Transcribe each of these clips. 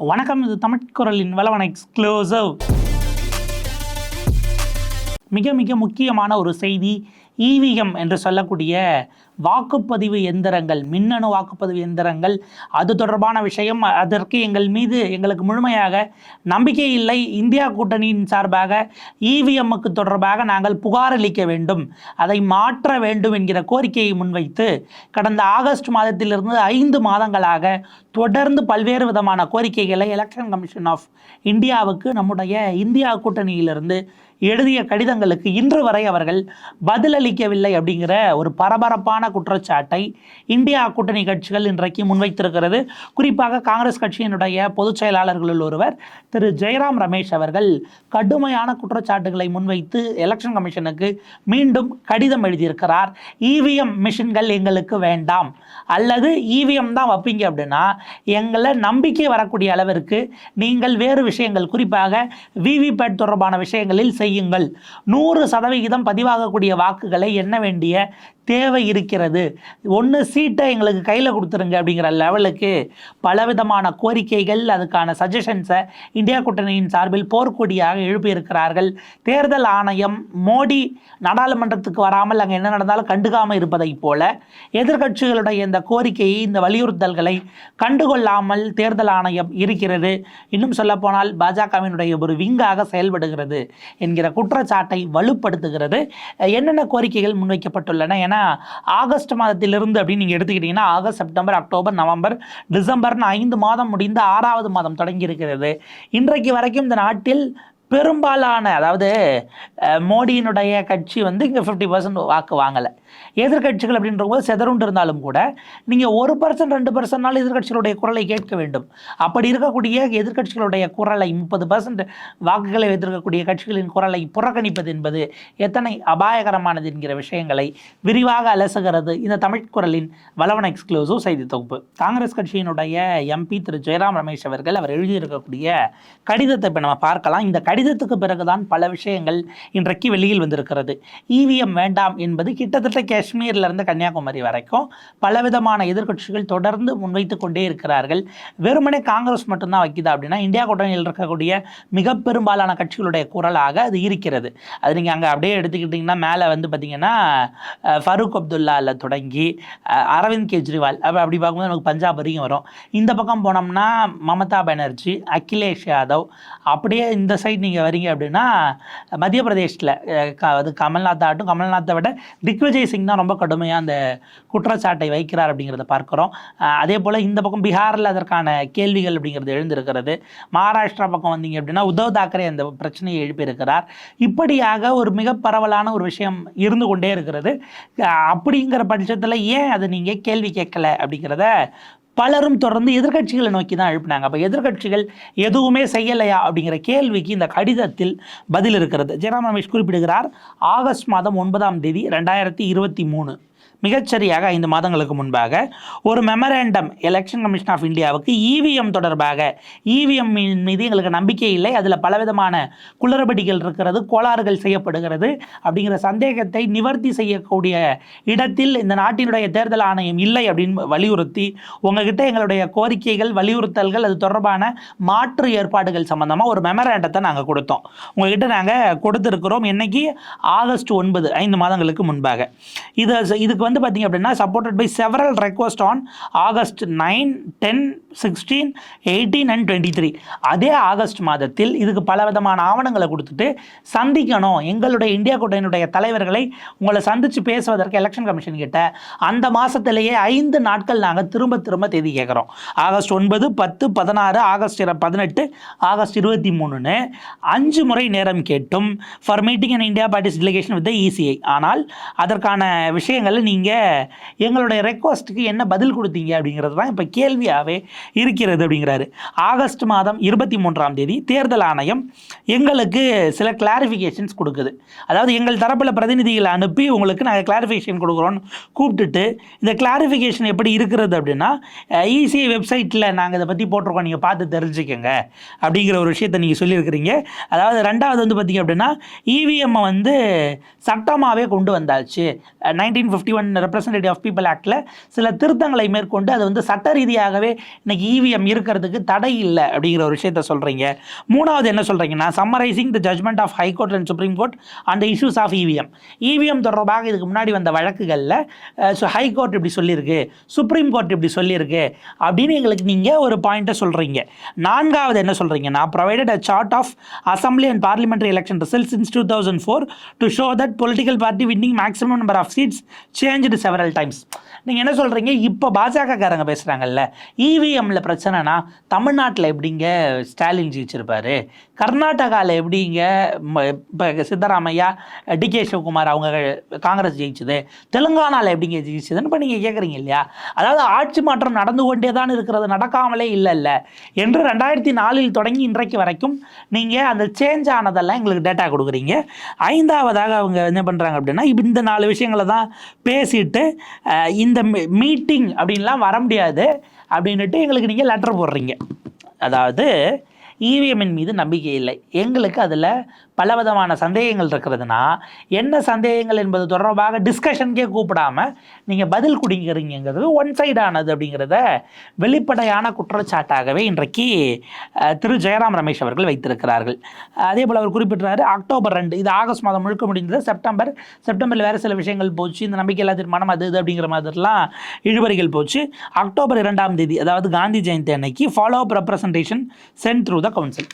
வணக்கம் இது தமிழ்குரலின் வளவன எக்ஸ்க்ளூசிவ் மிக மிக முக்கியமான ஒரு செய்தி இவிஎம் என்று சொல்லக்கூடிய வாக்குப்பதிவு எந்திரங்கள் மின்னணு வாக்குப்பதிவு எந்திரங்கள் அது தொடர்பான விஷயம். அதற்கு எங்கள் மீது எங்களுக்கு முழுமையாக நம்பிக்கை இல்லை. இந்தியா கூட்டணியின் சார்பாக இவிஎம்முக்கு தொடர்பாக நாங்கள் புகார் அளிக்க வேண்டும். அதை மாற்ற வேண்டும் என்கிற கோரிக்கையை முன்வைத்து கடந்த ஆகஸ்ட் மாதத்திலிருந்து ஐந்து மாதங்களாக தொடர்ந்து பல்வேறு விதமான கோரிக்கைகளை எலெக்ஷன் கமிஷன் ஆஃப் இந்தியாவுக்கு நம்முடைய இந்தியா கூட்டணியிலிருந்து எழுதிய கடிதங்களுக்கு இன்று வரை அவர்கள் பதிலளிக்கவில்லை அப்படிங்கிற ஒரு பரபரப்பான குற்றச்சாட்டை இந்தியா கூட்டணி கட்சிகள் இன்றைக்கு முன்வைத்திருக்கிறது. குறிப்பாக காங்கிரஸ் கட்சியினுடைய பொதுச் செயலாளர்களில் ஒருவர் திரு. ஜெயராம் ரமேஷ் அவர்கள் கடுமையான குற்றச்சாட்டுகளை முன்வைத்து எலெக்ஷன் கமிஷனுக்கு மீண்டும் கடிதம் எழுதியிருக்கிறார். இவிஎம் மிஷின்கள் எங்களுக்கு வேண்டாம். அல்லது இவிஎம் தான் வைப்பீங்க அப்படின்னா எங்களை நம்பிக்கை வரக்கூடிய அளவிற்கு நீங்கள் வேறு விஷயங்கள் குறிப்பாக விவிபேட் தொடர்பான விஷயங்களில் செய்யுங்கள். நூறு சதவிகிதம் பதிவாகக்கூடிய வாக்குகளை எண்ண வேண்டிய தேவை இருக்கிறது ஒன்று சீட்டை எங்களுக்கு கையில் கொடுத்துருங்க அப்படிங்கிற லெவலுக்கு பலவிதமான கோரிக்கைகள் அதுக்கான சஜஷன்ஸை இந்தியா கூட்டணியின் சார்பில் போர்க்கொடியாக எழுப்பியிருக்கிறார்கள். தேர்தல் ஆணையம் மோடி நாடாளுமன்றத்துக்கு வராமல் அங்கே என்ன நடந்தாலும் கண்டுக்காமல் இருப்பதைப் போல எதிர்க்கட்சிகளுடைய இந்த கோரிக்கையை இந்த வலியுறுத்தல்களை கண்டுகொள்ளாமல் தேர்தல் ஆணையம் இருக்கிறது. இன்னும் சொல்லப்போனால் பாஜகவினுடைய ஒரு விங்காக செயல்படுகிறது என்கிற குற்றச்சாட்டை வலுப்படுத்துகிறது. என்னென்ன கோரிக்கைகள் முன்வைக்கப்பட்டுள்ளன ஏன்னா ஆகஸ்ட் மாதத்திலிருந்து அப்படின்னு நீங்கள் எடுத்துக்கிட்டிங்கன்னா ஆகஸ்ட் செப்டம்பர் அக்டோபர் நவம்பர் டிசம்பர்னு ஐந்து மாதம் முடிந்து ஆறாவது மாதம் தொடங்கி இருக்கிறது இன்றைக்கு வரைக்கும் இந்த நாட்டில் பெரும்பாலான அதாவது மோடியினுடைய கட்சி வந்து இங்கே ஃபிஃப்டி பர்சன்ட் வாக்கு வாங்கலை. எதிர்க்கட்சிகள் அப்படின்ற போது செதறுண்டு இருந்தாலும் கூட நீங்கள் ஒரு பர்சன்ட் ரெண்டு பர்சன்ட்னாலும் எதிர்க்கட்சிகளுடைய குரலை கேட்க வேண்டும். அப்படி இருக்கக்கூடிய எதிர்க்கட்சிகளுடைய குரலை முப்பது பர்சன்ட் வாக்குகளை வைத்திருக்கக்கூடிய கட்சிகளின் குரலை புறக்கணிப்பது என்பது எத்தனை அபாயகரமானது என்கிற விஷயங்களை விரிவாக அலசுகிறது. இந்த தமிழ் குரலின் வளவன எக்ஸ்க்ளூசிவ் செய்தி தொகுப்பு. காங்கிரஸ் கட்சியினுடைய எம்பி திரு. ஜெயராம் ரமேஷ் அவர்கள் அவர் எழுதியிருக்கக்கூடிய கடிதத்தை இப்போ நம்ம பார்க்கலாம். இந்த கடிதத்துக்கு பிறகுதான் பல விஷயங்கள் இன்றைக்கு வெளியில் வந்திருக்கிறது. இவிஎம் வேண்டாம் என்பது கிட்டத்தட்ட காஷ்மீர்லேருந்து கன்னியாகுமரி வரைக்கும் பலவிதமான எதிர்க்கட்சிகள் தொடர்ந்து முன்வைத்து கொண்டே இருக்கிறார்கள். வெறுமனே காங்கிரஸ் மட்டும்தான் வைக்குதா அப்படின்னா இந்தியா கூட்டணியில் இருக்கக்கூடிய மிக பெரும்பாலான கட்சிகளுடைய குரலாக அது இருக்கிறது. அது நீங்கள் அங்கே அப்படியே எடுத்துக்கிட்டிங்கன்னா மேலே வந்து பார்த்தீங்கன்னா ஃபரூக் அப்துல்லாவில் தொடங்கி அரவிந்த் கெஜ்ரிவால் அப்போ அப்படி பார்க்கும்போது நமக்கு பஞ்சாப் வரைக்கும் வரும். இந்த பக்கம் போனோம்னா மமதா பானர்ஜி அகிலேஷ் யாதவ் அப்படியே இந்த சைடு நீங்கள் வரீங்க அப்படின்னா மத்திய பிரதேஷில் அது கமல்நாத் ஆகட்டும் கமல்நாத்தை விட திக்விஜய் சிங் தான் ரொம்ப கடுமையாக அந்த குற்றச்சாட்டை வைக்கிறார் அப்படிங்கிறத பார்க்குறோம். அதே போல் இந்த பக்கம் பீகாரில் அதற்கான கேள்விகள் அப்படிங்கிறது எழுந்திருக்கிறது. மகாராஷ்டிரா பக்கம் வந்தீங்க அப்படின்னா உத்தவ் தாக்கரே அந்த பிரச்சனையை எழுப்பியிருக்கிறார். இப்படியாக ஒரு மிக பரவலான ஒரு விஷயம் இருந்து கொண்டே இருக்கிறது. அப்படிங்கிற பட்சத்தில் ஏன் அதை நீங்கள் கேள்வி கேட்கல அப்படிங்கிறத பலரும் தொடர்ந்து எதிர்க்கட்சிகளை நோக்கி தான் எழுப்பினாங்க அப்போ எதிர்க்கட்சிகள் எதுவுமே செய்யலையா அப்படிங்கிற கேள்விக்கு இந்த கடிதத்தில் பதில் இருக்கிறது. ஜெயராம் ரமேஷ் குறிப்பிடுகிறார் ஆகஸ்ட் மாதம் ஒன்பதாம் தேதி ரெண்டாயிரத்தி இருபத்தி மூணு. மிகச்சரியாக ஐந்து மாதங்களுக்கு முன்பாக ஒரு மெமரேண்டம் எலெக்ஷன் கமிஷன் ஆஃப் இந்தியாவுக்கு இவிஎம் தொடர்பாக இவிஎம் மீது எங்களுக்கு நம்பிக்கை இல்லை. அதில் பலவிதமான குளறுபடிகள் இருக்கிறது கோளாறுகள் செய்யப்படுகிறது. அப்படிங்கிற சந்தேகத்தை நிவர்த்தி செய்யக்கூடிய இடத்தில் இந்த நாட்டினுடைய தேர்தல் ஆணையம் இல்லை அப்படின்னு வலியுறுத்தி உங்ககிட்ட எங்களுடைய கோரிக்கைகள் வலியுறுத்தல்கள் அது தொடர்பான மாற்று ஏற்பாடுகள் சம்பந்தமாக ஒரு மெமரேண்டத்தை நாங்கள் கொடுத்தோம். உங்ககிட்ட நாங்கள் கொடுத்துருக்கிறோம். என்னைக்கு? ஆகஸ்ட் ஒன்பது ஐந்து மாதங்களுக்கு முன்பாக. இது இதுக்கு வந்து பார்த்தீங்க அப்படின்னா supported by several request on August nine ten sixteen eighteen and twenty three அதே ஆகஸ்ட் மாதத்தில் இதுக்கு பல விதமான ஆவணங்களை கொடுத்துட்டு சந்திக்கணும். எங்களுடைய இந்தியா கூட்டணியினுடைய தலைவர்களை உங்களை சந்தித்து பேசுவதற்கு எலெக்ஷன் கமிஷன் கிட்ட அந்த மாதத்திலேயே ஐந்து நாட்கள் நாங்கள் திரும்ப திரும்ப தேதி கேட்குறோம் ஆகஸ்ட் ஒன்பது பத்து பதினாறு ஆகஸ்ட் பதினெட்டு ஆகஸ்ட் இருபத்தி மூணுன்னு அஞ்சு முறை நேரம் கேட்டும் for meeting and India parties delegation with ECI ஆனால் அதற்கான விஷயங்களை நீங்கள் எங்களுடைய ரெக்வஸ்ட்டுக்கு என்ன பதில் கொடுத்தீங்க அப்படிங்கிறது தான் இப்போ கேள்வியாகவே இருக்கிறது அப்படிங்கிறாரு. ஆகஸ்ட் மாதம் இருபத்தி மூன்றாம் தேதி தேர்தல் ஆணையம் எங்களுக்கு சில கிளாரிஃபிகேஷன்ஸ் கொடுக்குது. அதாவது எங்கள் தரப்பில் பிரதிநிதிகளை அனுப்பி உங்களுக்கு நாங்கள் கிளாரிஃபிகேஷன் கொடுக்குறோன்னு கூப்பிட்டுட்டு இந்த கிளாரிஃபிகேஷன் எப்படி இருக்கிறது அப்படின்னா இசிஐ வெப்சைட்டில் நாங்கள் இதை பற்றி போட்டிருக்கோம் நீங்கள் பார்த்து தெரிஞ்சுக்கங்க அப்படிங்கிற ஒரு விஷயத்தை நீங்கள் சொல்லியிருக்கிறீங்க. அதாவது ரெண்டாவது வந்து பார்த்தீங்க அப்படின்னா இவிஎம்மை வந்து சட்டமாகவே கொண்டு வந்தாச்சு. Nineteen fifty one representative of people ஆக்டில் சில திருத்தங்களை மேற்கொண்டு அது வந்து சட்ட ரீதியாகவே இன்னைக்கு இவிஎம் இருக்கிறதுக்கு தடை இல்லை அப்படிங்கிற ஒரு விஷயத்த சொல்கிறீங்க மூணாவது என்ன சொல்கிறீங்கன்னா summarizing the judgment of High Court and Supreme Court அந்த இஷ்யூஸ் ஆஃப் இவிஎம் இவிஎம் தொடர்பாக இதுக்கு முன்னாடி வந்த வழக்குகளில் ஸோ ஹை கோர்ட் இப்படி சொல்லியிருக்கு சுப்ரீம் கோர்ட் இப்படி சொல்லியிருக்கு அப்படின்னு எங்களுக்கு நீங்கள் ஒரு பாயிண்ட்டை சொல்கிறீங்க நான்காவது என்ன சொல்கிறீங்கன்னா provided a chart of assembly and parliamentary election result since two thousand four to show that political party winning maximum number of seats change several times நீங்கள் என்ன சொல்கிறீங்க இப்போ பாஜகக்காரங்க பேசுகிறாங்கல்ல இவிஎம்மில் பிரச்சனைனா தமிழ்நாட்டில் எப்படிங்க ஸ்டாலின் ஜெயிச்சிருப்பாரு? கர்நாடகாவில் எப்படிங்க? இப்போ சித்தராமையா டிகே சிவகுமார் அவங்க காங்கிரஸ் ஜெயிச்சது. தெலுங்கானாவில் எப்படிங்க ஜெயிச்சதுன்னு இப்போ நீங்கள் கேட்குறீங்க இல்லையா? அதாவது ஆட்சி மாற்றம் நடந்து கொண்டே தான் இருக்கிறது நடக்காமலே இல்லை இல்லை என்று ரெண்டாயிரத்தி நாலில் தொடங்கி இன்றைக்கு வரைக்கும் நீங்கள் அந்த சேஞ்ச் ஆனதெல்லாம் எங்களுக்கு டேட்டா கொடுக்குறீங்க. ஐந்தாவதாக அவங்க என்ன பண்ணுறாங்க அப்படின்னா இந்த நாலு விஷயங்களை தான் பேசிட்டு இந்த மீட்டிங் அப்படின்லாம் வர முடியாது. அப்படின்ட்டு எங்களுக்கு நீங்கள் லெட்டர் போடுறீங்க. அதாவது இவிஎம்மின் மீது நம்பிக்கை இல்லை. எங்களுக்கு அதில் பலவிதமான சந்தேகங்கள் இருக்கிறதுனா என்ன சந்தேகங்கள் என்பது தொடர்பாக டிஸ்கஷனுக்கே கூப்பிடாம நீங்கள் பதில் குடிங்கிறீங்கிறது ஒன் சைடானது அப்படிங்கிறத வெளிப்படையான குற்றச்சாட்டாகவே இன்றைக்கு திரு ஜெயராம் ரமேஷ் அவர்கள் வைத்திருக்கிறார்கள். அதே போல் அவர் குறிப்பிட்டார் அக்டோபர் ரெண்டு இது ஆகஸ்ட் மாதம் முழுக்க முடிந்தது செப்டம்பர் செப்டம்பரில் வேறு சில விஷயங்கள் போச்சு இந்த நம்பிக்கையில்லா தீர்மானம் அது இது அப்படிங்கிற மாதிரிலாம் இழுபறிகள் போச்சு. அக்டோபர் இரண்டாம் தேதி அதாவது காந்தி ஜெயந்தி அன்னைக்கு follow up representation sent through the council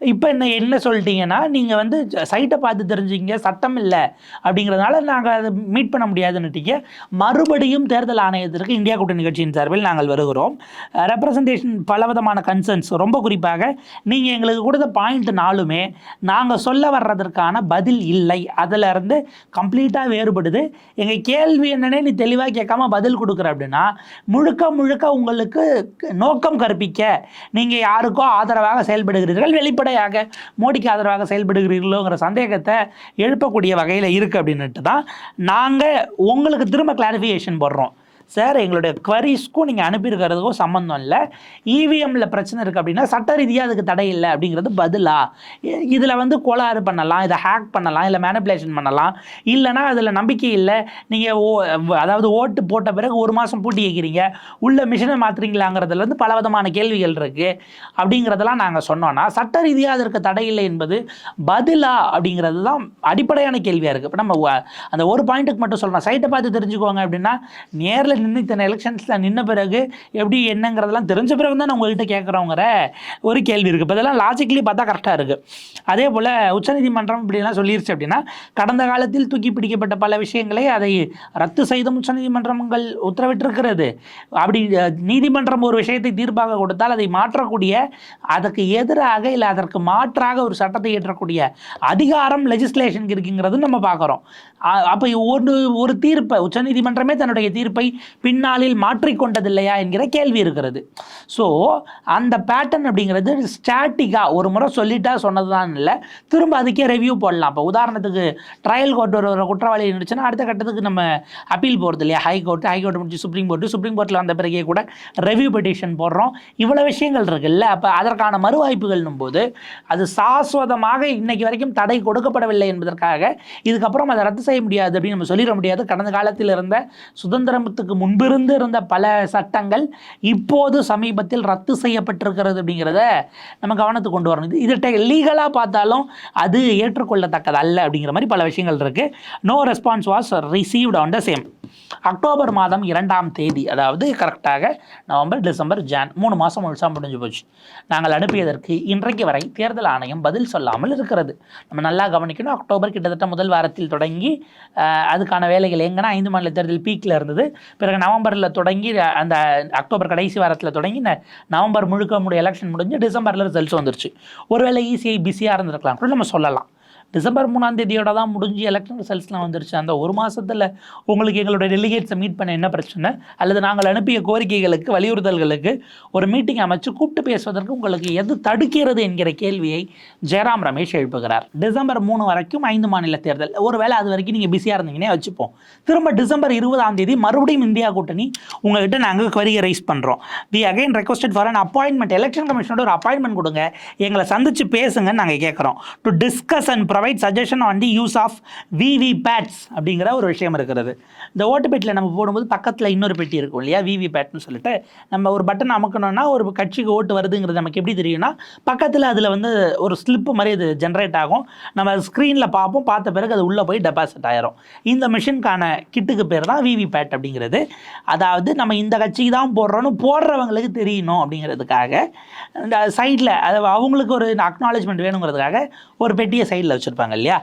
இப்போ என்ன என்ன சொல்லிட்டீங்கன்னா நீங்கள் வந்து சைட்டை பார்த்து தெரிஞ்சுங்க சட்டம் இல்லை அப்படிங்கிறதுனால நாங்கள் அதை மீட் பண்ண முடியாதுன்னுட்டீங்க. மறுபடியும் தேர்தல் ஆணையத்திற்கு இந்தியா கூட்டணி கட்சியின் சார்பில் நாங்கள் வருகிறோம். ரெப்ரசன்டேஷன் பலவிதமான கன்சர்ன்ஸ் ரொம்ப குறிப்பாக நீங்கள் எங்களுக்கு கொடுத்த பாயிண்ட் நாலுமே நாங்கள் சொல்ல வர்றதற்கான பதில் இல்லை. அதில் இருந்து கம்ப்ளீட்டாக வேறுபடுது. எங்கள் கேள்வி என்னன்னே நீ தெளிவாக கேட்காம பதில் கொடுக்குற அப்படின்னா முழுக்க முழுக்க உங்களுக்கு நோக்கம் கற்பிக்க நீங்கள் யாருக்கோ ஆதரவாக செயல்படுகிறீர்கள் வெளிப்படையாக மோடிக்கு ஆதரவாக செயல்படுகிறீர்களோங்கிற சந்தேகத்தை எழுப்பக்கூடிய வகையில் இருக்குது அப்படின்னுட்டு தான் நாங்கள் உங்களுக்கு திரும்ப கிளாரிஃபிகேஷன் போடுறோம். சார் எங்களுடைய குவரிஸ்க்கும் நீங்கள் அனுப்பியிருக்கிறதுக்கும் சம்மந்தம் இல்லை. இவிஎம்மில் பிரச்சனை இருக்குது அப்படின்னா சட்ட ரீதியாக அதுக்கு தடை இல்லை அப்படிங்கிறது பதிலா. இதில் வந்து கோளாறு பண்ணலாம் இதை ஹேக் பண்ணலாம் இல்லை மேனிப்புலேஷன் பண்ணலாம். இல்லைனா அதில் நம்பிக்கை இல்லை. நீங்கள் ஓ அதாவது ஓட்டு போட்ட பிறகு ஒரு மாதம் பூட்டி வைக்கிறீங்க. உள்ள மிஷினை மாற்றுறீங்களாங்கிறதுல வந்து பல விதமான கேள்விகள் இருக்குது அப்படிங்கிறதெல்லாம் நாங்கள் சொன்னோன்னா சட்ட ரீதியாக அதற்கு தடை இல்லை என்பது பதிலா அப்படிங்கிறது தான் அடிப்படையான கேள்வியாக இருக்குது இப்போ நம்ம அந்த ஒரு பாயிண்ட்டுக்கு மட்டும் சொல்கிறோம் சைட்டை பார்த்து தெரிஞ்சுக்கோங்க அப்படின்னா நேரில் நின்று இத்தனை எலெக்ஷன்ஸில் நின்ன பிறகு எப்படி என்னங்கிறதெல்லாம் தெரிஞ்ச பிறகு தான் நான் உங்கள்கிட்ட கேட்குறோங்கிற ஒரு கேள்வி இருக்குது இப்போ இதெல்லாம் லாஜிக்கலி பார்த்தா கரெக்டாக இருக்குது அதே போல் உச்சநீதிமன்றம் இப்படிலாம் சொல்லிருச்சு அப்படின்னா கடந்த காலத்தில் தூக்கி பிடிக்கப்பட்ட பல விஷயங்களை அதை ரத்து செய்தும் உச்சநீதிமன்றங்கள் உத்தரவிட்டிருக்கிறது. அப்படி நீதிமன்றம் ஒரு விஷயத்தை தீர்ப்பாக கொடுத்தால் அதை மாற்றக்கூடிய அதற்கு எதிராக இல்லை அதற்கு மாற்றாக ஒரு சட்டத்தை இயற்றக்கூடிய அதிகாரம் லெஜிஸ்லேஷனுக்கு இருக்குங்கிறது நம்ம பார்க்குறோம். அப்போ ஒரு ஒரு தீர்ப்பை உச்சநீதிமன்றமே தன்னுடைய தீர்ப்பை பின்னாளில் மாற்றிக்கொண்டதில்லையா என்கிற கேள்வி இருக்கிறது. ஸோ அந்த பேட்டர்ன் அப்படிங்கிறது ஸ்டாட்டிக்காக ஒரு முறை சொல்லிட்டா சொன்னது தான் இல்லை திரும்ப அதுக்கே ரெவ்யூ போடலாம். இப்போ உதாரணத்துக்கு ட்ரையல் கோர்ட் ஒரு குற்றவாளி இருந்துச்சுன்னா அடுத்த கட்டத்துக்கு நம்ம அப்பீல் போகிறது இல்லையா? ஹை கோர்ட் ஹை கோர்ட் முடிச்சு சுப்ரீம் கோர்ட்டு சுப்ரீம் கோர்ட்டில் வந்த பிறகே கூட ரெவ்யூ பெட்டிஷன் போடுறோம். இவ்வளோ விஷயங்கள் இருக்குல்ல அப்போ அதற்கான மறுவாய்ப்புகள்னும் போது அது சாஸ்வதமாக இன்னைக்கு வரைக்கும் தடை கொடுக்கப்படவில்லை என்பதற்காக இதுக்கப்புறம் அதை ரத்து செய்ய முடியாது அப்படின்னு நம்ம சொல்லிட முடியாது. கடந்த காலத்தில் இருந்த சுதந்திரத்துக்கு முன்பிருந்து இருந்த பல சட்டங்கள் இப்போது சமீபத்தில் ரத்து செய்யப்பட்டிருக்கிறது அப்படிங்கிறத நம்ம கவனத்துக்கு கொண்டு வரணும். இது இதை லீகலாக பார்த்தாலும் அது ஏற்றுக்கொள்ளத்தக்கது அல்ல அப்படிங்கிற மாதிரி பல விஷயங்கள் இருக்குது no response was received on the same October மாதம் இரண்டாம் தேதி அதாவது கரெக்டாக நவம்பர் டிசம்பர் ஜான் மூணு மாதம் முழுசாக முடிஞ்சு போச்சு. நாங்கள் அனுப்பியதற்கு இன்றைக்கு வரை தேர்தல் ஆணையம் பதில் சொல்லாமல் இருக்கிறது. நம்ம நல்லா கவனிக்கணும். அக்டோபர் கிட்டத்தட்ட முதல் வாரத்தில் தொடங்கி அதுக்கான வேலைகள் எங்கன்னா ஐந்து மாநில தேர்தல் பீக்கில் இருந்தது. பிறகு நவம்பரில் தொடங்கி அந்த அக்டோபர் கடைசி வாரத்தில் தொடங்கி ந- நவம்பர் முழுக்க முடிய எலெக்ஷன் முடிஞ்சு டிசம்பரில் ரிசல்ட்ஸ் வந்துருச்சு. ஒருவேளை ஈஸியாக பிஸியாக இருந்திருக்கலாம். கூட நம்ம சொல்லலாம். டிசம்பர் மூணாம் தேதியோட தான் முடிஞ்சு எலெக்ஷன் ரிசல்ட்ஸ்லாம் வந்துருச்சு. அந்த ஒரு மாதத்தில் உங்களுக்கு எங்களுடைய டெலிகேட்ஸை மீட் பண்ண என்ன பிரச்சனை? அல்லது நாங்கள் அனுப்பிய கோரிக்கைகளுக்கு வலியுறுத்தல்களுக்கு ஒரு மீட்டிங் அமைச்சு கூப்பிட்டு பேசுவதற்கு உங்களுக்கு எது தடுக்கிறது என்கிற கேள்வியை ஜெயராம் ரமேஷ் எழுப்புகிறார். டிசம்பர் மூணு வரைக்கும் ஐந்து மாநில தேர்தல். ஒருவேளை அது வரைக்கும் நீங்கள் பிஸியாக இருந்தீங்கன்னே வச்சுப்போம். திரும்ப டிசம்பர் இருபதாம் தேதி மறுபடியும் இந்தியா கூட்டணி உங்கள்கிட்ட நாங்கள் query ரைஸ் பண்ணுறோம் we again requested for an appointment election கமிஷனோட ஒரு அப்பாயின்மெண்ட் கொடுங்க. எங்களை சந்திச்சு பேசுங்கன்னு நாங்கள் கேட்குறோம் to discuss and provide suggestion on the use of VVPATs அப்படிங்கிற ஒரு விஷயம் இருக்கிறது. இந்த ஓட்டு பெட்டியில் நம்ம போடும்போது பக்கத்தில் இன்னொரு பெட்டி இருக்கும் இல்லையா? விவி பேட்னு சொல்லிட்டு. நம்ம ஒரு பட்டன் அமுக்கணும்னா ஒரு கட்சிக்கு ஓட்டு வருதுங்கிறது நமக்கு எப்படி தெரியும்னா பக்கத்தில் அதில் வந்து ஒரு ஸ்லிப்பு மாதிரி இது ஜென்ரேட் ஆகும். நம்ம ஸ்க்ரீனில் பார்ப்போம். பார்த்த பிறகு அது உள்ளே போய் டெபாசிட் ஆயிரும். இந்த மிஷினுக்கான கிட்டுக்கு பேர் தான் விவி பேட் அப்படிங்கிறது. அதாவது நம்ம இந்த கட்சிக்கு தான் போடுறோன்னு போடுறவங்களுக்கு தெரியணும் அப்படிங்கிறதுக்காக இந்த சைடில் அது அவங்களுக்கு ஒரு அக்னாலேஜ்மெண்ட் வேணுங்கிறதுக்காக ஒரு பெட்டியை சைடில் வச்சுருப்பாங்க இல்லையா?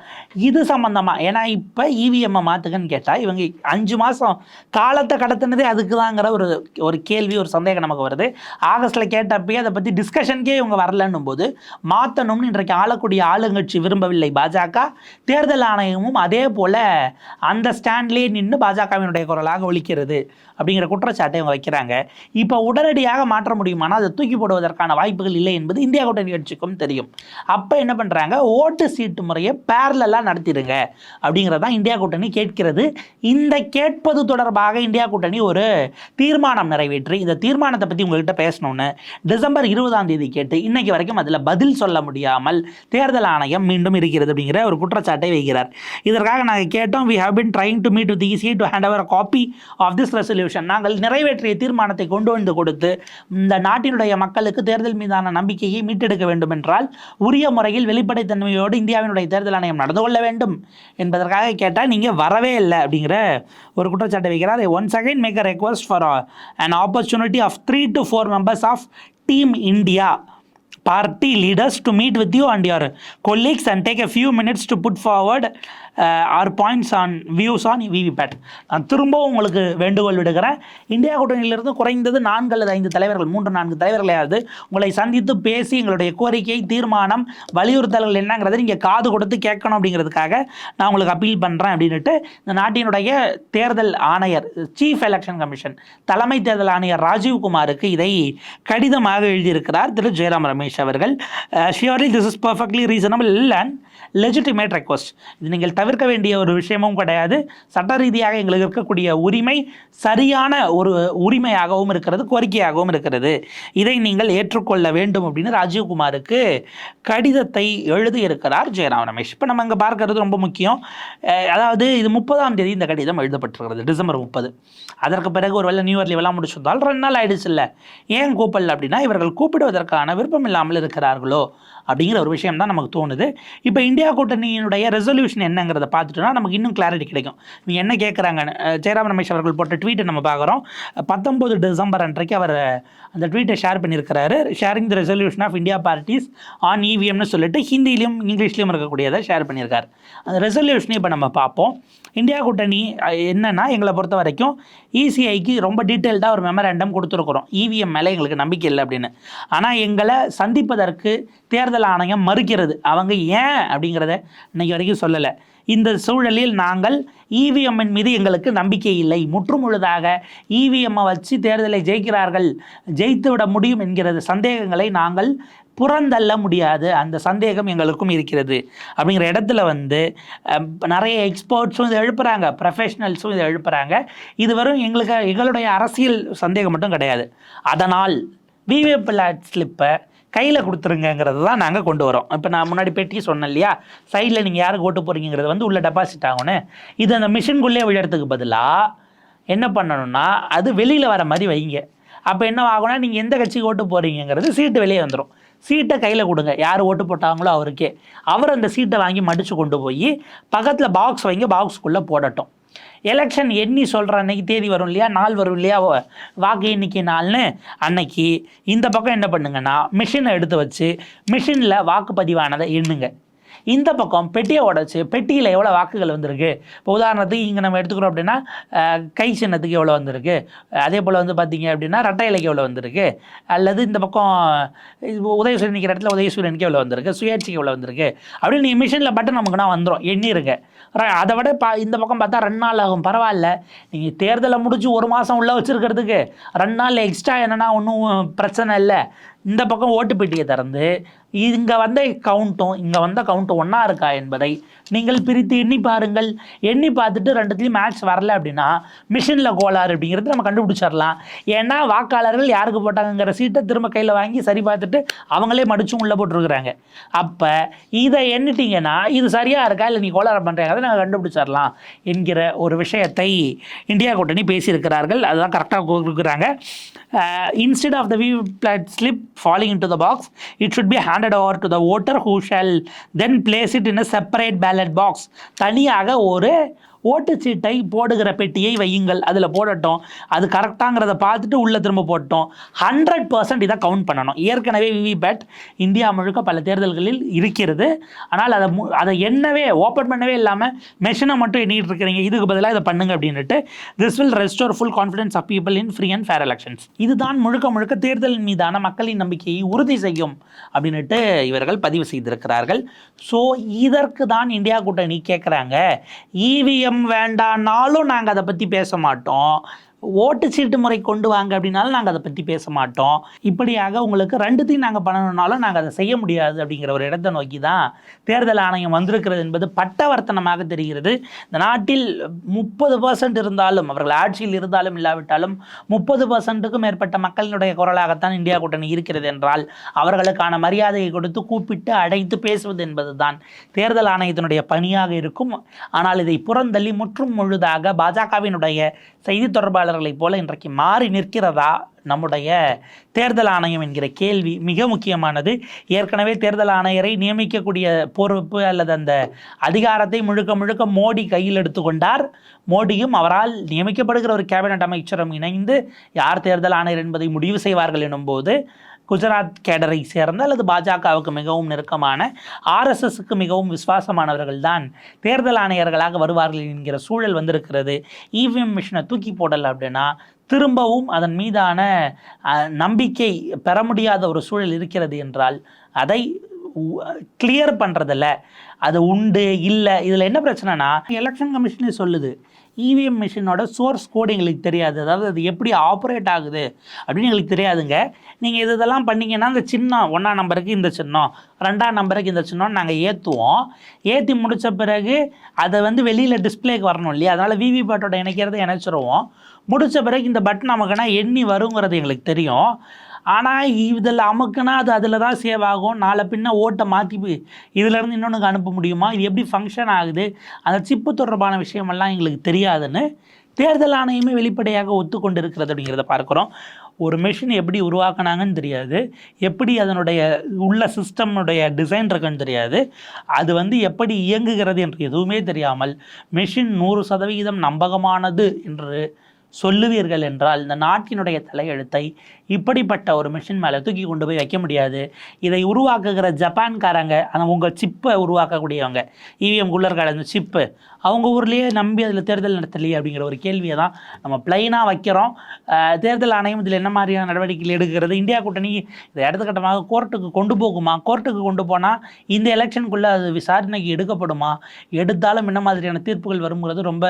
இது சம்மந்தமாக ஏன்னா இப்போ இவிஎம்மை மாற்றுக்குன்னு கேட்டால் இவங்க அஞ்சு மாதம் காலத்தை கடத்தினதே அதுக்கு தாங்கிற ஒரு ஒரு கேள்வி ஒரு சந்தேகம் நமக்கு வருது. ஆகஸ்ட்டில் கேட்டப்பயே அதை பற்றி டிஸ்கஷனுக்கே இவங்க வரலன்னும் போது மாற்றணும்னு இன்றைக்கு ஆளக்கூடிய ஆளுங்கட்சி விரும்பவில்லை பாஜக. தேர்தல் ஆணையமும் அதே போல் அந்த ஸ்டாண்ட்லேயே நின்று பாஜகவினுடைய குரலாக ஒழிக்கிறது அப்படிங்கிற குற்றச்சாட்டை இவங்க வைக்கிறாங்க. இப்போ உடனடியாக மாற்ற முடியுமானால் அதை தூக்கி போடுவதற்கான வாய்ப்புகள் இல்லை என்பது இந்தியா கூட்டணி கட்சிக்கும் தெரியும். அப்போ என்ன பண்ணுறாங்க ஓட்டு சீட்டு முறையை பேரலாக நடத்திடுங்க அப்படிங்கிறதான் இந்தியா கூட்டணி கேட்கிறது. இந்த கேட்பது தொடர்பாக இந்தியா கூட்டணி ஒரு தீர்மானம் நிறைவேற்றி இந்த தீர்மானத்தை பற்றி உங்கள்கிட்ட பேசணும்னு டிசம்பர் இருபதாம் தேதி கேட்டு இன்னைக்கு வரைக்கும் அதில் பதில் சொல்ல முடியாமல் தேர்தல் ஆணையம் மீண்டும் இருக்கிறது அப்படிங்கிற ஒரு குற்றச்சாட்டை வைக்கிறார். இதற்காக நாங்கள் கேட்டோம் we have been trying to meet with EC to hand over copy of this resolution நாங்கள் நிறைவேற்றிய தீர்மானத்தை கொண்டு வந்து கொடுத்து இந்த நாட்டினுடைய மக்களுக்கு தேர்தல் மீதான நம்பிக்கையை மீட்டெடுக்க வேண்டும் என்றால் உரிய முறையில் வெளிப்படைத்தன்மையோடு இந்தியாவினுடைய தேர்தல் ஆணையம் நடந்து கொள்ள வேண்டும். என்பதற்காக கேட்டால் நீங்கள் வரவே இல்லை அப்படிங்கிற ஒரு குற்றச்சாட்டை வைக்கிறார். Once again make a request for an opportunity of three to four members of team India party leaders to meet with you and your colleagues and take a few minutes to put forward uh, our points on views on VVPAT நான் திரும்பவும் உங்களுக்கு வேண்டுகோள் விடுகிறேன். India கூட்டணியிலிருந்து குறைந்தது நான்கு அல்லது ஐந்து தலைவர்கள் மூன்று நான்கு தலைவர்களையாவது உங்களை சந்தித்து பேசி எங்களுடைய கோரிக்கை தீர்மானம் வலியுறுத்தல்கள் என்னங்கிறத நீங்கள் காது கொடுத்து கேட்கணும் அப்படிங்கிறதுக்காக நான் உங்களுக்கு அப்பீல் பண்ணுறேன் அப்படின்னுட்டு இந்த நாட்டினுடைய தேர்தல் ஆணையர் சீஃப் எலெக்ஷன் கமிஷன் தலைமை தேர்தல் ஆணையர் ராஜீவ்குமாருக்கு இதை கடிதமாக எழுதியிருக்கிறார் திரு. ஜெயராம் ரமேஷ். அவர்கள். Surely this is perfectly reasonable and legitimate request இது நீங்கள் தவிர்க்க வேண்டிய ஒரு விஷயமும் கிடையாது. சட்ட ரீதியாக எங்களுக்கு இருக்கக்கூடிய உரிமை சரியான ஒரு உரிமையாகவும் இருக்கிறது கோரிக்கையாகவும் இருக்கிறது. இதை நீங்கள் ஏற்றுக்கொள்ள வேண்டும் அப்படின்னு ராஜீவ்குமாருக்கு கடிதத்தை எழுதியிருக்கிறார் ஜெயராம் ரமேஷ். இப்போ நம்ம இங்கே பார்க்கறது ரொம்ப முக்கியம். Uh, அதாவது இது முப்பதாம் தேதி இந்த கடிதம் எழுதப்பட்டிருக்கிறது டிசம்பர் முப்பது. அதற்கு பிறகு ஒரு வேளை நியூ இயர் லீவெல்லாம் முடிச்சிருந்தால் ரெண்டு நாள் ஆயிடுச்சு இல்லை. ஏன் கூப்பிடல அப்படின்னா இவர்கள் கூப்பிடுவதற்கான விருப்பம் இல்லாமல் இருக்கிறார்களோ அப்படிங்கிற ஒரு விஷயம் தான் நமக்கு தோணுது. இப்போ இந்தியா கூட்டணியினுடைய ரெசல்யூஷன் என்னங்கிறத பார்த்துட்டோம்னா நமக்கு இன்னும் கிளாரிட்டி கிடைக்கும். நீ என்ன கேட்குறாங்கன்னு ஜெயராம் ரமேஷ் அவர்கள் போட்ட ட்வீட்டை நம்ம பார்க்குறோம். பத்தொம்போது டிசம்பர் அன்றைக்கு அவர் அந்த ட்வீட்டை ஷேர் பண்ணியிருக்கிறாரு. Sharing the resolution of India parties on இவிஎம்னு சொல்லிட்டு ஹிந்திலையும் இங்கிலீஷ்லையும் இருக்கக்கூடியதை ஷேர் பண்ணியிருக்காரு. அந்த ரெசல்யூஷனை இப்போ நம்ம பார்ப்போம். இந்தியா கூட்டணி என்னென்னா எங்களை பொறுத்த வரைக்கும் இசிஐக்கு ரொம்ப டீட்டெயில்டாக ஒரு மெமரேண்டம் கொடுத்துருக்குறோம். இவிஎம் மேலே எங்களுக்கு நம்பிக்கை இல்லை அப்படின்னு. ஆனால் எங்களை சன் சந்திப்பதற்கு தேர்தல் ஆணையம் மறுக்கிறது. அவங்க ஏன் அப்படிங்கிறத இன்னைக்கு வரைக்கும் சொல்லலை. இந்த சூழலில் நாங்கள் இவிஎம்மின் மீது எங்களுக்கு நம்பிக்கை இல்லை. முற்றுமுழுதாக இவிஎம்மை வச்சு தேர்தலை ஜெயிக்கிறார்கள் ஜெயித்து விட முடியும் என்கிறது சந்தேகங்களை நாங்கள் புறந்தள்ள முடியாது. அந்த சந்தேகம் எங்களுக்கும் இருக்கிறது. அப்படிங்கிற இடத்துல வந்து நிறைய எக்ஸ்பர்ட்ஸும் இதை எழுப்புகிறாங்க ப்ரொஃபஷனல்ஸும் இதை எழுப்புகிறாங்க இது வரும் எங்களுக்கு எங்களுடைய அரசியல் சந்தேகம் மட்டும் கிடையாது. அதனால் விவிஎப் ஸ்லிப்பை கையில் கொடுத்துருங்கங்கிறது தான் நாங்கள் கொண்டு வரோம். இப்போ நான் முன்னாடி பெட்டி சொன்னேன் இல்லையா? சைடில் நீங்கள் யாருக்கு ஓட்டு போகிறீங்கிறது வந்து உள்ளே டெபாசிட் ஆகும்னு இது அந்த மிஷின்குள்ளே விழுறதுக்கு பதிலாக என்ன பண்ணணும்னா அது வெளியில் வர மாதிரி வைங்க. அப்போ என்ன ஆகும்னா நீங்கள் எந்த கட்சிக்கு ஓட்டு போகிறீங்கிறது சீட்டு வெளியே வந்துடும் சீட்டை கையில் கொடுங்க. யார் ஓட்டு போட்டாங்களோ அவருக்கே. அவர் அந்த சீட்டை வாங்கி மடித்து கொண்டு போய் பக்கத்தில் பாக்ஸ் வைங்க பாக்ஸ்க்குள்ளே போடட்டும். எலெக்ஷன் எண்ணி சொல்கிற அன்னைக்கு தேதி வரும் இல்லையா? நாள் வரும் இல்லையா? வாக்கு எண்ணிக்கை நாள்னு அன்னைக்கு இந்த பக்கம் என்ன பண்ணுங்கன்னா மிஷினை எடுத்து வச்சு மிஷினில் வாக்குப்பதிவானதை எண்ணுங்க. இந்த பக்கம் பெட்டியை உடச்சி பெட்டியில் எவ்வளோ வாக்குகள் வந்திருக்கு? இப்போ உதாரணத்துக்கு இங்கே நம்ம எடுத்துக்கிறோம் அப்படின்னா கை சின்னத்துக்கு எவ்வளோ வந்திருக்கு? அதே போல் வந்து பார்த்தீங்க அப்படின்னா ரட்டை இலைக்கு எவ்வளோ வந்திருக்கு? அல்லது இந்த பக்கம் இது உதயசூரியன் நிற்கிற இடத்துல உதயசூரியனுக்கு எவ்வளோ வந்திருக்கு? சுயேட்சைக்கு எவ்வளோ வந்திருக்கு? அப்படின்னு நீங்கள் மிஷினில் பட்டன் நமக்குனா வந்துடும் எண்ணிருங்க. அதை விட பா இந்த பக்கம் பார்த்தா ரெண்டு நாள் ஆகும். பரவாயில்ல. நீங்கள் தேர்தலை முடிச்சு ஒரு மாதம் உள்ளே வச்சுருக்கிறதுக்கு ரெண்டு நாள் எக்ஸ்ட்ரா என்னன்னா ஒன்றும் பிரச்சனை இல்லை. இந்த பக்கம் ஓட்டு பெட்டியை திறந்து இங்கே வந்த கவுண்ட்டும் இங்கே வந்த கவுண்ட்டும் ஒன்றா இருக்கா என்பதை நீங்கள் பிரித்து எண்ணி பாருங்கள். எண்ணி பார்த்துட்டு ரெண்டுத்துலேயும் மேட்ச் வரல அப்படின்னா மிஷினில் கோளாறு அப்படிங்கிறது நம்ம கண்டுபிடிச்சிடலாம். ஏன்னா வாக்காளர்கள் யாருக்கு போட்டாங்கங்கிற சீட்டை திரும்ப கையில் வாங்கி சரி பார்த்துட்டு அவங்களே மடிச்சும் உள்ளே போட்டிருக்கிறாங்க. அப்போ இதை எண்ணிட்டிங்கன்னா இது சரியாக இருக்கா இல்லை நீ கோளாறு பண்ணுறாங்க அதை நாங்கள் கண்டுபிடிச்சிடலாம் என்கிற ஒரு விஷயத்தை இந்தியா கூட்டணி பேசியிருக்கிறார்கள். அதுதான் கரெக்டாக கொடுக்குறாங்க instead of the VVPAT slip falling into the box it should be handed over to the voter who shall then place it in a separate ballot box தனியாக ஒரு ஓட்டுச்சீட்டை போடுகிற பெட்டியை வையுங்கள். அதில் போடட்டும். அது கரெக்டாங்கிறத பார்த்துட்டு உள்ளே திரும்ப போட்டோம். ஹண்ட்ரட் பர்சன்ட் இதை கவுண்ட் பண்ணணும். ஏற்கனவே விவிபேட் இந்தியா முழுக்க பல தேர்தல்களில் இருக்கிறது. ஆனால் அதை மு அதை என்னவே ஓப்பன் பண்ணவே இல்லாமல் மெஷினை மட்டும் எண்ணிட்டு இருக்கிறீங்க. இதுக்கு பதிலாக இதை பண்ணுங்க அப்படின்ட்டு this will restore full confidence of people in free and fair elections இதுதான் முழுக்க முழுக்க தேர்தலின் மீதான மக்களின் நம்பிக்கையை உறுதி செய்யும் அப்படின்ட்டு இவர்கள் பதிவு செய்திருக்கிறார்கள். ஸோ இதற்கு தான் இந்தியா கூட்டணி கேட்குறாங்க இவிஎம் வேண்டானாலும் நாங்கள் அதை பற்றி பேச மாட்டோம். ஓட்டு சீட்டு முறை கொண்டு வாங்க அப்படின்னாலும் நாங்கள் அதை பற்றி பேச மாட்டோம். இப்படியாக உங்களுக்கு ரெண்டுத்தையும் நாங்கள் பண்ணணுன்னாலும் நாங்கள் அதை செய்ய முடியாது அப்படிங்கிற ஒரு இடத்தை நோக்கி தான் தேர்தல் ஆணையம் வந்திருக்கிறது என்பது பட்டவர்த்தனமாக தெரிகிறது. இந்த நாட்டில் முப்பது பர்சன்ட் இருந்தாலும் அவர்கள் ஆட்சியில் இருந்தாலும் இல்லாவிட்டாலும் முப்பது பர்சன்ட்டுக்கும் மேற்பட்ட மக்களினுடைய குரலாகத்தான் இந்தியா கூட்டணி இருக்கிறது என்றால் அவர்களுக்கான மரியாதையை கொடுத்து கூப்பிட்டு அடைத்து பேசுவது என்பதுதான் தேர்தல் ஆணையத்தினுடைய பணியாக இருக்கும். ஆனால் இதை புறந்தள்ளி முற்றும் முழுதாக பாஜகவினுடைய செய்தி தொடர்பாளர்களைப் போல இன்றைக்கு மாறி நிற்கிறதா நம்முடைய தேர்தல் ஆணையம் என்கிற கேள்வி மிக முக்கியமானது. ஏற்கனவே தேர்தல் ஆணையரை நியமிக்கக்கூடிய பொறுப்பு அல்லது அந்த அதிகாரத்தை முழுக்க முழுக்க மோடி கையில் எடுத்துக்கொண்டார் மோடியும் அவரால் நியமிக்கப்படுகிற ஒரு கேபினட் அமைச்சரும் இணைந்து யார் தேர்தல் ஆணையர் என்பதை முடிவு செய்வார்கள் எனும்போது குஜராத் கேடரை சேர்ந்த அல்லது பாஜகவுக்கு மிகவும் நெருக்கமான ஆர்எஸ்எஸ்க்கு மிகவும் விசுவாசமானவர்கள் தான் தேர்தல் ஆணையர்களாக வருவார்கள் என்கிற சூழல் வந்திருக்கிறது. இவிஎம் மிஷினை தூக்கி போடலை அப்படின்னா திரும்பவும் அதன் மீதான நம்பிக்கை பெற முடியாத ஒரு சூழல் இருக்கிறது என்றால் அதை கிளியர் பண்ணுறதில்ல அது உண்டு இல்லை. இதில் என்ன பிரச்சனைனா எலெக்ஷன் கமிஷனே சொல்லுது. இவிஎம் மிஷினோட சோர்ஸ் கோடு எங்களுக்கு தெரியாது. அதாவது அது எப்படி ஆப்ரேட் ஆகுது அப்படின்னு எங்களுக்கு தெரியாதுங்க. நீங்கள் இது இதெல்லாம் பண்ணீங்கன்னா இந்த சின்னம் ஒன்றாம் நம்பருக்கு இந்த சின்னம் ரெண்டாம் நம்பருக்கு இந்த சின்னம் நாங்கள் ஏற்றுவோம் ஏற்றி முடித்த பிறகு அதை வந்து வெளியில் டிஸ்ப்ளேக்கு வரணும் இல்லையா? அதனால் விவி பேட்டோட இணைக்கிறத இணைச்சிருவோம். முடித்த பிறகு இந்த பட்டன் நமக்குன்னா எண்ணி வருங்கிறது எங்களுக்கு தெரியும். ஆனால் இதில் அமுக்குனா அது அதில் தான் சேவ் ஆகும். நாளை பின்ன ஓட்டை மாற்றி இதிலேருந்து இன்னொன்றுக்கு அனுப்ப முடியுமா? இது எப்படி ஃபங்க்ஷன் ஆகுது? அந்த சிப்பு தொடர்பான விஷயமெல்லாம் எங்களுக்கு தெரியாதுன்னு தேர்தல் ஆணையமே வெளிப்படையாக ஒத்துக்கொண்டு இருக்கிறது அப்படிங்கிறத பார்க்குறோம். ஒரு மெஷின் எப்படி உருவாக்குனாங்கன்னு தெரியாது. எப்படி அதனுடைய உள்ள சிஸ்டம்னுடைய டிசைன் இருக்குன்னு தெரியாது. அது வந்து எப்படி இயங்குகிறது என்று எதுவுமே தெரியாமல் மிஷின் நூறு சதவிகிதம் நம்பகமானது என்று சொல்லுவீர்கள் என்றால் இந்த நாட்டினுடைய தலையெழுத்தை இப்படிப்பட்ட ஒரு மிஷின் மேலே தூக்கி கொண்டு போய் வைக்க முடியாது. இதை உருவாக்குகிற ஜப்பான்காரங்க அந்த உங்கள் சிப்பை உருவாக்கக்கூடியவங்க இவிஎம் குள்ளர்கள் அந்த சிப்பு அவங்க ஊர்லேயே நம்பி அதில் தேர்தல் நடத்தலையே அப்படிங்கிற ஒரு கேள்வியை தான் நம்ம பிளைனாக வைக்கிறோம். தேர்தல் ஆணையம் இதில் என்ன மாதிரியான நடவடிக்கைகள் எடுக்கிறது? இந்தியா கூட்டணி இதை அடுத்தக்கட்டமாக கோர்ட்டுக்கு கொண்டு போகுமா? கோர்ட்டுக்கு கொண்டு போனால் இந்த எலெக்ஷனுக்குள்ளே அது விசாரணைக்கு எடுக்கப்படுமா? எடுத்தாலும் என்ன மாதிரியான தீர்ப்புகள் வருங்கிறது ரொம்ப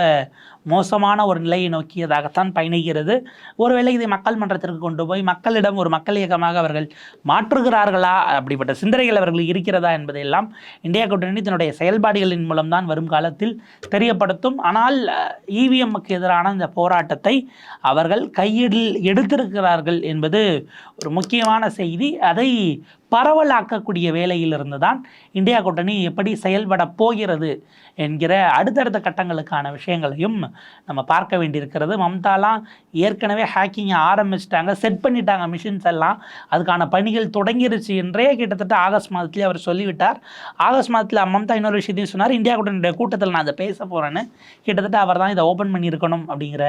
மோசமான ஒரு நிலையை நோக்கியதாகத்தான் பயணிக்கிறது. ஒருவேளை இதை மக்கள் மன்றத்திற்கு கொண்டு போய் மக்களிடம் ஒரு மக்கள் இயக்கமாக அவர்கள் மாற்றுகிறார்களா? அப்படிப்பட்ட சிந்தனைகள் அவர்களுக்கு இருக்கிறதா என்பதையெல்லாம் இந்தியா கூட்டணி தன்னுடைய செயல்பாடுகளின் மூலம்தான் வரும் காலத்தில் தெரியப்படுத்தும். ஆனால் இவிஎம்முக்கு எதிரான இந்த போராட்டத்தை அவர்கள் கையில் எடுத்திருக்கிறார்கள் என்பது ஒரு முக்கியமான செய்தி. அதை பரவலாக்கக்கூடிய வேலையிலிருந்து தான் இந்தியா கூட்டணி எப்படி செயல்பட போகிறது என்கிற அடுத்தடுத்த கட்டங்களுக்கான விஷயங்களையும் நம்ம பார்க்க வேண்டியிருக்கிறது. மம்தாலாம் ஏற்கனவே ஹேக்கிங்கை ஆரம்பிச்சிட்டாங்க செட் பண்ணிட்டாங்க மிஷின்ஸ் எல்லாம். அதுக்கான பணிகள் தொடங்கிருச்சு என்றே கிட்டத்தட்ட ஆகஸ்ட் மாதத்துலேயே அவர் சொல்லிவிட்டார். ஆகஸ்ட் மாதத்தில் மம்தா இன்னொரு விஷயத்தையும் சொன்னார் இந்தியா கூட்டணியுடைய கூட்டத்தில் நான் அதை பேச போகிறேன்னு கிட்டத்தட்ட அவர் தான் இதை ஓப்பன் பண்ணியிருக்கணும் அப்படிங்கிற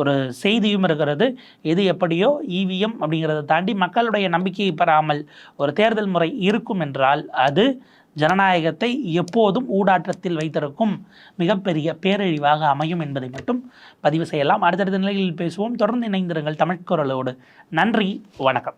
ஒரு செய்தியும் இருக்கிறது. எது எப்படியோ இவிஎம் அப்படிங்கிறத தாண்டி மக்களுடைய நம்பிக்கையை பெறாமல் ஒரு தேர்தல் முறை இருக்கும் என்றால் அது ஜனநாயகத்தை எப்போதும் ஊடாட்டத்தில் வைத்திருக்கும் மிகப்பெரிய பேரழிவாக அமையும் என்பதை மட்டும் பதிவு செய்யலாம். அடுத்தடுத்த நிலையில் பேசுவோம். தொடர்ந்து இணைந்திருங்கள் தமிழ்குரலோடு நன்றி. வணக்கம்.